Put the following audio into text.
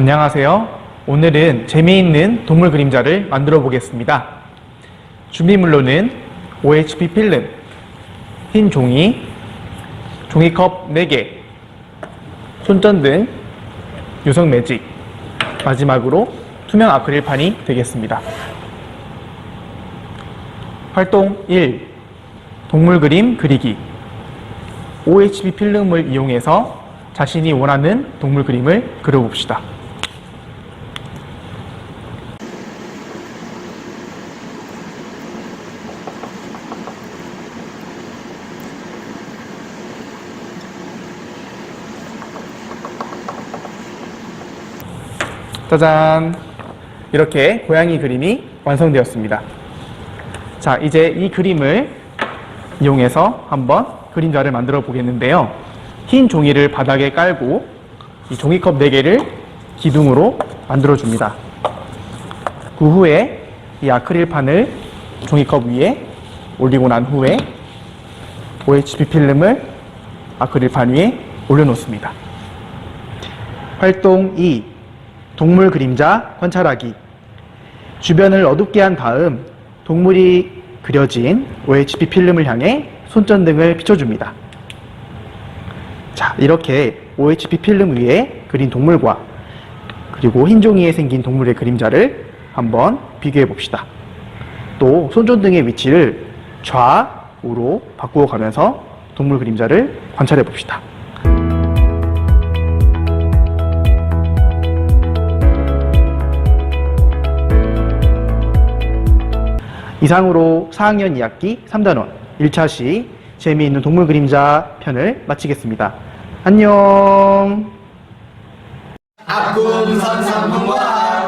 안녕하세요. 오늘은 재미있는 동물 그림자를 만들어 보겠습니다. 준비물로는 OHP 필름, 흰 종이, 종이컵 4개, 손전등, 유성 매직, 마지막으로 투명 아크릴판이 되겠습니다. 활동 1. 동물 그림 그리기. OHP 필름을 이용해서 자신이 원하는 동물 그림을 그려봅시다. 짜잔! 이렇게 고양이 그림이 완성되었습니다. 자, 이제 이 그림을 이용해서 한번 그림자를 만들어 보겠는데요. 흰 종이를 바닥에 깔고 이 종이컵 4개를 기둥으로 만들어 줍니다. 그 후에 이 아크릴판을 종이컵 위에 올리고 난 후에 OHP 필름을 아크릴판 위에 올려놓습니다. 활동 2. 동물 그림자 관찰하기. 주변을 어둡게 한 다음 동물이 그려진 OHP 필름을 향해 손전등을 비춰줍니다. 자, 이렇게 OHP 필름 위에 그린 동물과 그리고 흰 종이에 생긴 동물의 그림자를 한번 비교해 봅시다. 또 손전등의 위치를 좌우로 바꾸어 가면서 동물 그림자를 관찰해 봅시다. 이상으로 4학년 2학기 3단원 1차 시 재미있는 동물 그림자 편을 마치겠습니다. 안녕! 학군 선상공과